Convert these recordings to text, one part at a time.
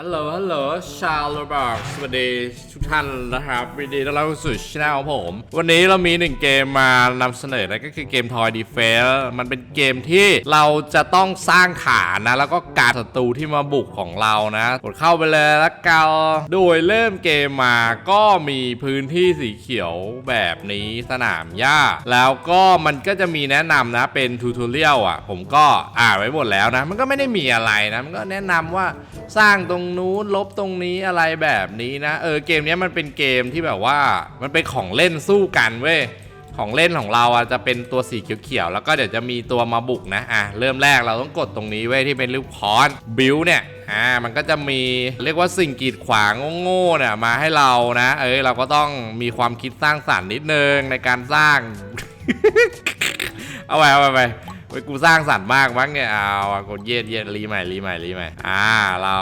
ฮัลโหล ฮัลโหล ชาวโรบอทสวัสดีทุกท่านนะครับวินดีต้อนรับเข้าสู่ช่องของผม วันนี้เรามีหนึ่งเกมมานำเสนอนะก็คือเกม Toy Defense มันเป็นเกมที่เราจะต้องสร้างฐานนะ แล้วก็การศัตรูที่มาบุกของเรานะกดเข้าไปเลยแล้วกันโดยเริ่มเกมมาก็มีพื้นที่สีเขียวแบบนี้สนามหญ้า แล้วก็มันก็จะมีแนะนำนะเป็นทูทอเรียลอะ ผมก็อ่านไว้หมดแล้วนะ มันก็ไม่ได้มีอะไรนะมันก็แนะนำว่าสร้างตรงนู้นลบตรงนี้อะไรแบบนี้นะเออเกมเนี้ยมันเป็นเกมที่แบบว่า มันเป็นของเล่นสู้กันเว้ยของเล่นของเราอะจะเป็นตัวสีเขียวๆแล้วก็เดี๋ยวจะมีตัวมาบุกนะอะเริ่มแรกเราต้องกดตรงนี้เว้ยที่เป็นรูปคอนบิวเนี่ยอ่ามันก็จะมีเรียกว่าสิ่งกีดขวางโง่ๆเนี่ยมาให้เรานะ เอ้ยเราก็ต้องมีความคิดสร้างสรรค์นิดนึงในการสร้าง เอาไปเอาไป ไปกูสร้างสรรค์มากมั้งเนี่ยเอากดเย็ดเย็ดรีใหม่รีใหม่รีใหม่อ่า เรา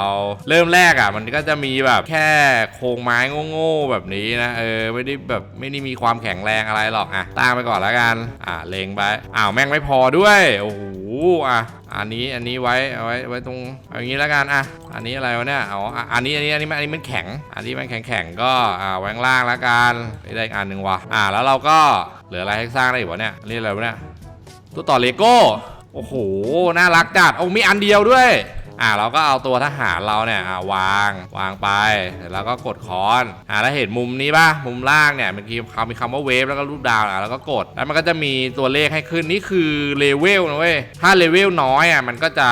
เริ่มแรกอะ มันก็จะมีแบบแค่โครงไม้โง่ๆแบบนี้นะเออไม่ได้แบบไม่ได้มีความแข็งแรงอะไรหรอกอะตั้งไปก่อนแล้วกัน อ่าเลงไปอ้าวแม่งไม่พอด้วยโอ้โหอะอันนี้อันนี้ไว้เอาไว้ไว้ตรงเอาอย่างนี้แล้วกันอะอันนี้อะไรวะเนี่ยอาอะอันนี้อันนี้อันนี้มันอันนี้มันแข็ง อันนี้มันแข็งแข็งก็อ่าไว้ข้างล่างแล้วกันได้อีกอันหนึ่งว่ะอ่าแล้วเราก็เหลืออะไรให้สร้างได้อีกวะเนี่ยนนี้อะไรวะเนี่ย ตัวต่อเลโก้ โอ้โห น่ารักจัดโอ้มีอันเดียวด้วย อ่าเราก็เอาตัวทหารเราเนี่ยอ่าวางวางไปแล้วก็กดคอนอ่าแล้วเห็นมุมนี้ป่ะมุมล่างเนี่ยเมันมีคำมีคำว่าเวฟแล้วก็รูปดาวอะแล้วก็กดแล้วมันก็จะมีตัวเลขให้ขึ้นนี่คือเลเวลนะเว้ยถ้าเลเวลน้อยอะมันก็จะ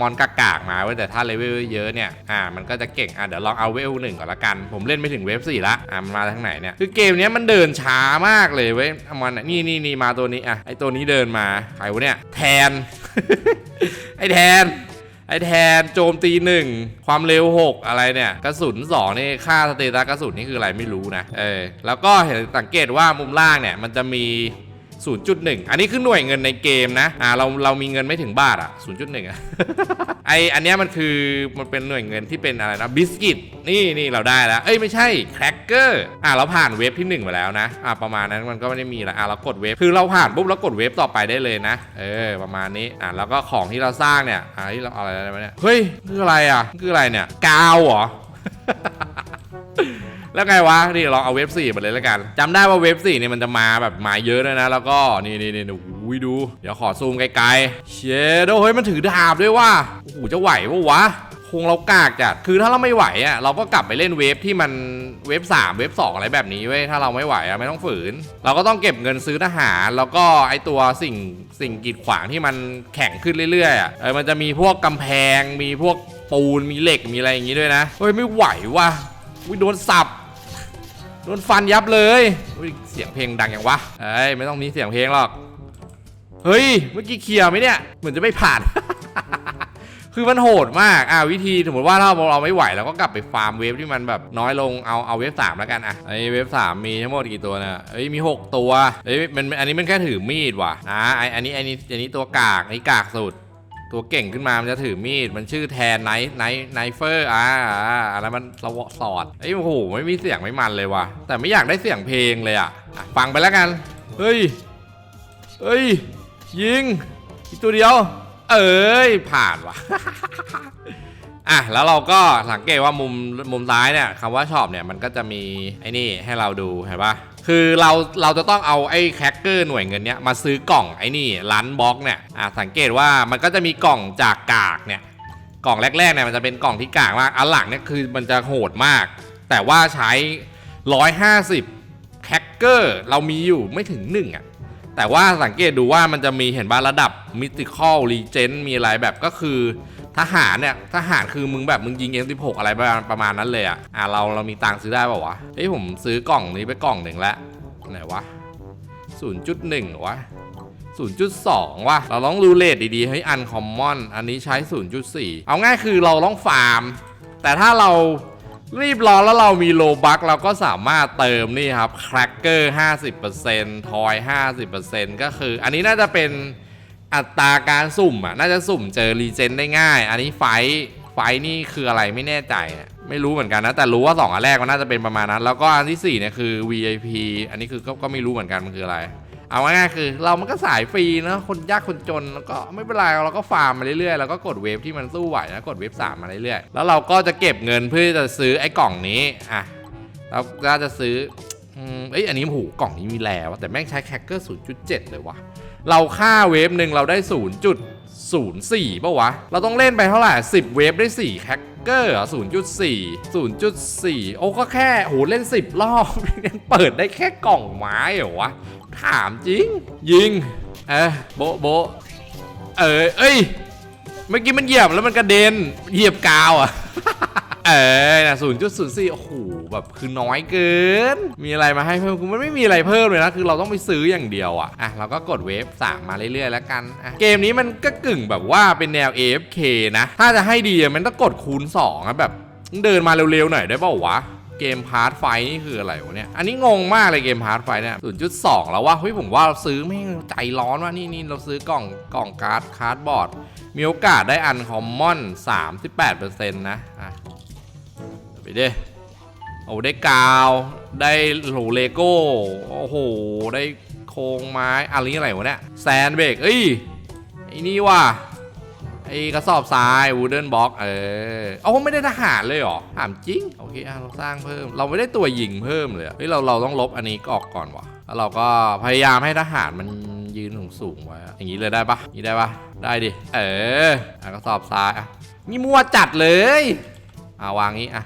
มอนกากากมาเว้ยแต่ถ้าเลเวลเยอะเนี่ยอ่ามันก็จะเก่งอ่าเดี๋ยวลองเอาเวลหนึ่งก่อนละกัน ผมเล่นไม่ถึงเวฟสี่ละอ่ามันมาทางไหนเนี่ยคือเกมนี้มันเดินช้ามากเลยเว้ยเอามันอะนี่นี่นี่มาตัวนี้อะไอตัวนี้เดินมาใครวะเนี่ยแทนไอแทน ไอแทนโจมตีหนึ่งความเร็ว 6 อะไรเนี่ยกระสุน2นี่ค่าสเตตัสกระสุนนี่คืออะไรไม่รู้นะเออแล้วก็เห็นสังเกตว่ามุมล่างเนี่ยมันจะมี 0.1 อันนี้คือหน่วยเงินในเกมนะ อ่าเราเรามีเงินไม่ถึงบาทอะ 0.1อะ ไออันเนี้ยมันคือมันเป็นหน่วยเงินที่เป็นอะไรนะบิสกิต นี่นี่เราได้แล้ว เอ้ยไม่ใช่แครกเกอร์ อ่าเราผ่านเวฟที่1มาแล้วนะ อ่าประมาณนั้นมันก็ไม่ได้มีละอ่าเรากดเวฟ คือเราผ่านปุ๊บเรากดเวฟต่อไปได้เลยนะ เออประมาณนี้ อ่าแล้วก็ของที่เราสร้างเนี่ย อ่าที่เราอะไรได้ไหมเนี่ย เฮ้ยคืออะไรอะ คืออะไรเนี่ย กาวเหรอ แล้วไงวะนี่ลองเอาเว็บสี่มาเลยแล้วกันจำได้ว่าเว็บสี่เนี่ยมันจะมาแบบมาเยอะด้วยนะ แล้วก็นี่นี่นี่อุ้ยดู เดี๋ยวขอซูมไกลๆ เชดเฮ้ยมันถือดาบด้วยว่ะโอ้โหจะไหวปะวะคงเรากากจัด คือถ้าเราไม่ไหวอะเราก็กลับไปเล่นเวฟที่มันเวฟ3เวฟ2อะไรแบบนี้เว้ย ถ้าเราไม่ไหวอะไม่ต้องฝืน เราก็ต้องเก็บเงินซื้อทหาร แล้วก็ไอตัวสิ่งสิ่งกีดขวางที่มันแข็งขึ้นเรื่อยๆอะเออมันจะมีพวกกำแพง มีพวกปูน มีเหล็ก มีอะไรอย่างงี้ด้วยนะ เฮ้ยไม่ไหวว่ะอุ้ยโดนสับ ดนฟันยับเลยอุ๊ยเสียงเพลงดังอย่างวะเอ้ยไม่ต้องมีเสียงเพลงหรอก เฮ้ย เมื่อกี้เคลียร์ไหมเนี่ย เหมือนจะไม่ผ่าน คือมันโหดมาก อ่าวิธีสมมติว่าถ้าเราไม่ไหวเราก็กลับไปฟาร์มเวฟที่มันแบบน้อยลง เอาเอาเวฟสามแล้วกันอะ ไอเวฟสามมีทั้งหมดกี่ตัวนี่ยเอ้ยมี 6 ตัว เอ้ยมันอันนี้มันแค่ถือมีดว่ะ อ่าไออันนี้อันนี้อันนี้ตัวกากอันนี้กากสุด ตัวเก่งขึ้นมามันจะถือมีด มันชื่อแทนไนท์ไนท์ไนเฟอร์อ่าอ่าแล้วมันสวอสอดเอ้ยโอ้โหไม่มีเสียงไม่มันเลยว่ะ แต่ไม่อยากได้เสียงเพลงเลยอะอะ ฟังไปแล้วกัน เฮ้ย เฮ้ย ยิงอีกตัวเดียว เอ้ย ผ่านว่ะอะแล้วเราก็สังเกตว่ามุมมุมซ้ายเนี่ยคำว่าชอบเนี่ยมันก็จะมีไอ้นี่ให้เราดูเห็นปะ คือเราเราจะต้องเอาไอ้แคคเกอร์หน่วยเงินเนี้ยมาซื้อกล่องไอ้นี่ร้านบล็อกเนี่ยอะสังเกตว่ามันก็จะมีกล่องจากกากเนี่ยกล่องแรกๆเนี่ยมันจะเป็นกล่องที่กากมากอันหลังเนี่ยคือมันจะโหดมาก แต่ว่าใช้ 150แคคเกอร์เรามีอยู่ไม่ถึงหนึ่งอะแต่ว่าสังเกตดูว่ามันจะมีเห็นบ้าระดับมิติคอลรีเจนมีอะไรแบบก็คือ ทหารเนี่ยทหารคือมึงแบบมึงยิง M16 อะไรประมาณประมาณนั้นเลยอะอะเราเรามีตังค์ซื้อได้ป่าวะเฮ้ยผมซื้อกล่องนี้ไปกล่องหนึ่งแล้วไหนวะ0.1เหรอวะ0.2 ว่ะ เราต้องรูเลทดีๆ เฮ้ย อันคอมมอน อันนี้ใช้ 0.4 เอาง่ายคือเราต้องฟาร์ม แต่ถ้าเรารีบร้อนแล้วเรามีโลบักเราก็สามารถเติมนี่ครับ แครกเกอร์ 50%ทอย 50%ก็คือ อันนี้น่าจะเป็น อัตราการสุ่มอะน่าจะสุ่มเจอรีเจนได้ง่าย อันนี้ไฟท์ไฟท์นี่คืออะไรไม่แน่ใจอะไม่รู้เหมือนกันนะ แต่รู้ว่า 2 อันแรกมันน่าจะเป็นประมาณนั้น แล้วก็อันที่4เนี่ยคือ VIP อันนี้คือก็ก็ไม่รู้เหมือนกันมันคืออะไร เอาง่ายๆคือ เรามันก็สายฟรีเนะคนยากคนจนแล้วก็ไม่เป็นไรเราก็ฟาร์มมาเรื่อยๆแล้วก็กดเวฟที่มันสู้ไหวนะกดเวฟสามมาเรื่อยๆแล้วเราก็จะเก็บเงินเพื่อจะซื้อไอ้กล่องนี้อะเราก็จะซื้อ เอ้ยอันนี้หูกล่องนี้มีแล้ว แต่แม่งใช้แคคเกอร์ 0.7 เลยวะเราค่าเวฟหนึ่งเราได้ 0.04ป่ะวะ เราต้องเล่นไปเท่าไหร่ 10 เวฟได้ 4 แคคเกอร์0.4 0.4 โอ้ก็แค่โหเล่น 10 รอบยังเปิดได้แค่กล่องไม้เหรอวะ ถามจริง ยิง เออโบโบเออเอ้ย เมื่อกี้มันเหยียบแล้วมันกระเด็นเหยียบกาวอะ เออนะศูนย์จุดศูนย์สี่โอ้โหแบบคือน้อยเกิน มีอะไรมาให้เพิ่มคือมันไม่มีอะไรเพิ่มเลยนะ คือเราต้องไปซื้ออย่างเดียวอะอะเราก็กดเวฟสามมาเรื่อยๆแล้วกันอะเกมนี้มันก็กึ่งแบบว่าเป็นแนว AFK นะ ถ้าจะให้ดีอะมันต้องกดคูณ2อะแบบเดินมาเร็วๆหน่อยได้เปล่าวะเกมพาร์ทไฟนี่คืออะไรวะเนี่ย อันนี้งงมากเลยเกมพาร์ทไฟเนี่ย0.2แล้วว่าเฮ้ยผมว่าเราซื้อไม่งใจร้อนว่านี่นี่เราซื้อกล่องกล่องการ์ดคาร์ดบอร์ด มีโอกาสได้อันคอมมอน 38%นะ อะ ดิโอ้ได้กาว ได้โหเลโก้ โอ้โห ได้โครงไม้อะไรนี่อะไรวะเนี่ย แซนเบกเอ้ยไอ้นี่ว่ะไอ้กระสอบทรายวูเดนบล็อกเออเอาไม่ได้ทหารเลยเหรอถามจริง โอเคเราสร้างเพิ่ม เราไม่ได้ตัวยิงเพิ่มเลยเฮ้ยเราเราต้องลบอันนี้ออกก่อนวะแล้วเราก็พยายามให้ทหารมันยืนสูงๆไว้ อย่างนี้เลยได้ปะนี้ได้ปะได้ดิ เอออะกระสอบทรายอะนี่มั่วจัดเลยอะวางงี้อะ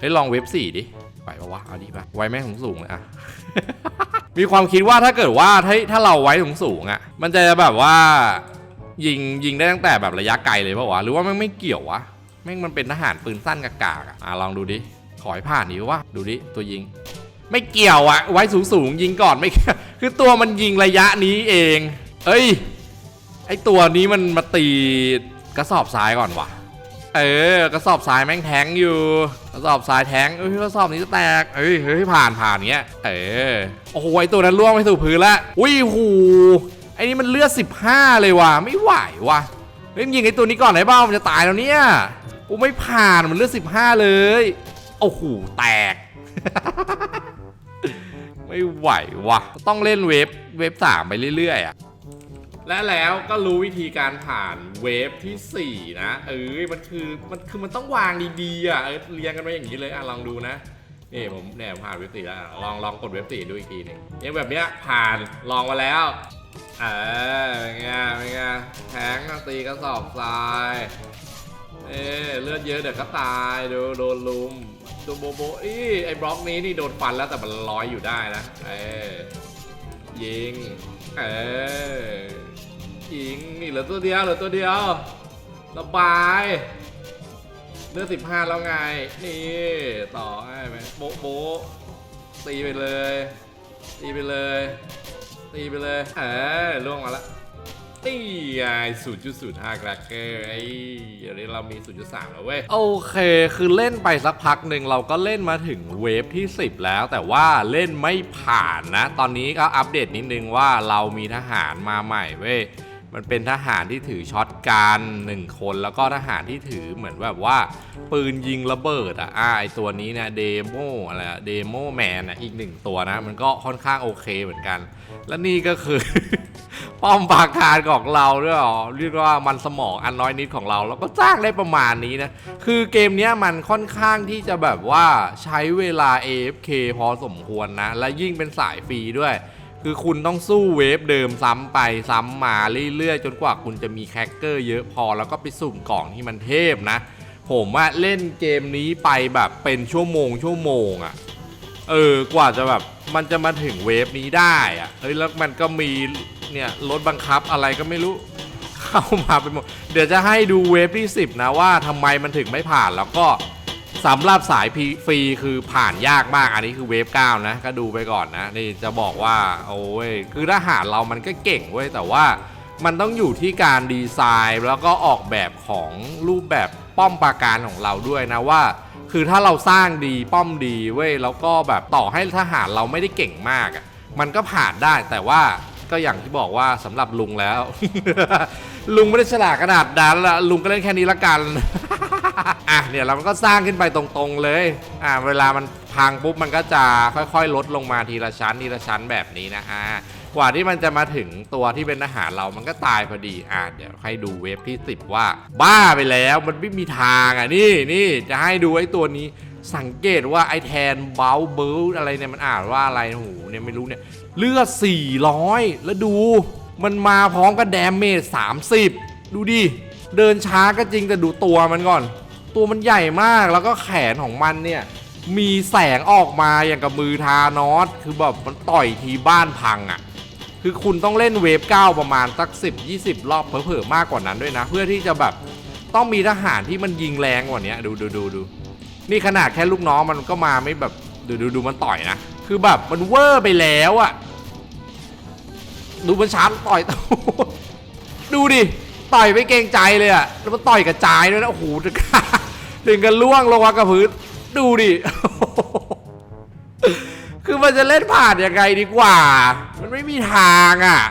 เฮ้ยลองเว็บสี่ดิไหวปะวะเอาดิปะไว้แม่งสูงสูงเลยอะมีความคิดว่าถ้าเกิดว่าถ้าถ้าเราไว้สูงสูงอะมันจะแบบว่า ยิงยิงได้ตั้งแต่แบบระยะไกลเลยปะวะหรือว่ามันไม่เกี่ยววะแม่งมันเป็นทหารปืนสั้นกากๆอะอะลองดูดิขอให้ผ่านดิวะดูดิตัวยิง ไม่เกี่ยวอะไว้สูงสูงยิงก่อนไม่คือตัวมันยิงระยะนี้เอง เอ้ยไอตัวนี้มันมาตีกระสอบทรายก่อนวะ เออกระสอบทรายแม่งแทงอยู่ กระสอบทรายแทงเอ้ยกระสอบนี้จะแตกเอ้ยเฮ้ยผ่านผ่านเงี้ย เออโอ้โหไอตัวนั้นล่วงไปสู่พื้นละอุ้ยหูไอนี่มันเลือด15 เลยว่ะไม่ไหวว่ะเฮ้ยยิงไอตัวนี้ก่อนไหนบ้างมันจะตายแล้วเนี่ยกูไม่ผ่านมันเลือด15 เลยโอ้โหแตก ไม่ไหวว่ะ ต้องเล่นเวฟเวฟสามไปเรื่อยๆอะ และแล้วก็รู้วิธีการผ่านเวฟที่ 4 นะ เอ้ยมันคือมันคือมันต้องวางดีๆอะเออเรียงกันไว้อย่างนี้เลยอะลองดูนะนี่ผมเนี่ยผ่านเวฟสี่แล้วลองลองกดเวฟสี่ดูอีกทีหนึ่งยังแบบเนี้ยผ่านลองมาแล้วเออเป็นไงเป็นไงแทงตีกระสอบทรายเอ้เลือดเยอะเดี๋ยวก็ตายดูโดนลุมตัวโบโบอีไอ้บล็อกนี้นี่โดนฟันแล้วแต่มันลอยอยู่ได้นะเออยิงเออ ยิงนี่เหลือตัวเดียวเหลือตัวเดียวระบายเลือดสิบห้าแล้วไง นี่ต่อให้ไหมโบะโบะตีไปเลย ตีไปเลย ตีไปเลยเออล่วงมาแล้วนี่ไง0.05กราเกอร์ไอ้เดี๋ยวนี้เรามี0.3แล้วเว้ย โอเค คือเล่นไปสักพักหนึ่งเราก็เล่นมาถึงเวฟที่ 10 แล้ว แต่ว่าเล่นไม่ผ่านนะ ตอนนี้ก็อัปเดตนิดนึงว่าเรามีทหารมาใหม่เว้ย มันเป็นทหารที่ถือช็อตการหนึ่งคน แล้วก็ทหารที่ถือเหมือนแบบว่า ปืนยิงระเบิดอะอ่าไอตัวนี้เนี่ยเดโมอะไรเดโมแมนอะอีกหนึ่งตัวนะ มันก็ค่อนข้างโอเคเหมือนกัน และนี่ก็คือ ป้อมปราการของเราด้วยเหรอเรียกว่ามันสมองอันน้อยนิดของเรา แล้วก็สร้างได้ประมาณนี้นะคือเกมนี้มันค่อนข้างที่จะแบบว่าใช้เวลา AFK พอสมควรนะ และยิ่งเป็นสายฟรีด้วย คือคุณต้องสู้เวฟเดิมซ้ำไปซ้ำมาเรื่อยๆ จนกว่าคุณจะมีแคคเกอร์เยอะพอแล้วก็ไปสุ่มกล่องที่มันเทพนะ ผมว่าเล่นเกมนี้ไปแบบเป็นชั่วโมงชั่วโมงอะ่ะ เออกว่าจะแบบมันจะมาถึงเวฟนี้ได้อะเฮ้ยแล้วมันก็มีเนี่ยรถบังคับอะไรก็ไม่รู้ เข้ามาไปหมด เดี๋ยวจะให้ดูเวฟที่ 10 นะว่าทำไมมันถึงไม่ผ่านแล้วก็ สำหรับสายฟรีคือผ่านยากมากอันนี้คือเวฟ9นะ ก็ดูไปก่อนนะ นี่จะบอกว่า โอ้ย คือทหารเรามันก็เก่งเว้ย แต่ว่ามันต้องอยู่ที่การดีไซน์แล้วก็ออกแบบของรูปแบบป้อมปราการของเราด้วยนะว่า คือถ้าเราสร้างดีป้อมดีเว้ยแล้วก็แบบต่อให้ทหารเราไม่ได้เก่งมากอะมันก็ผ่านได้แต่ว่าก็อย่างที่บอกว่าสำหรับลุงแล้ว ลุงไม่ได้ฉลาดขนาดนั้นละลุงก็เล่นแค่นี้ละกัน เนี่ยเราก็สร้างขึ้นไปตรงๆเลย อะเวลามันพังปุ๊บมันก็จะค่อยๆ ลดลงมาทีละชั้นทีละชั้นแบบนี้นะอ่ากว่าที่มันจะมาถึงตัวที่เป็นอาหารเรามันก็ตายพอดีอ่าเดี๋ยวให้ดูเวฟที่ 10 ว่า บ้าไปแล้วมันไม่มีทางอะนี่นี่จะให้ดูไอ้ตัวนี้สังเกตว่าไอ้แทนเบลเบิลอะไรเนี่ยมันอ่านว่าอะไรโอ้โหเนี่ยไม่รู้เนี่ยเลือด 400 แล้วดูมันมาพร้อมกับแดมเมจ30 ดูดิ เดินช้าก็จริงแต่ดูตัวมันก่อน ตัวมันใหญ่มากแล้วก็แขนของมันเนี่ย มีแสงออกมาอย่างกับมือทานอสคือแบบมันต่อยทีบ้านพังอะ่ะ คือคุณต้องเล่นเวฟ 9 ประมาณสัก 10 20 รอบเผลอๆมากกว่านั้นด้วยนะ เพื่อที่จะแบบต้องมีทหารที่มันยิงแรงกว่านี้ดูดูดูดูนี่ขนาดแค่ลูกน้องมันก็มาไม่แบบดูดูดูมันต่อยนะ คือแบบมันเวอร์ไปแล้วอะดูมันชาร์จต่อยดูดิต่อยไม่เกรงใจเลยอะแล้วมันต่อยกระจายด้วยนะโอ้โหถึงกับ ถึงกันล่วงลงมากับพื้นดูดิ คือมันจะเล่นผ่านยังไงดีกว่า มันไม่มีทางอะ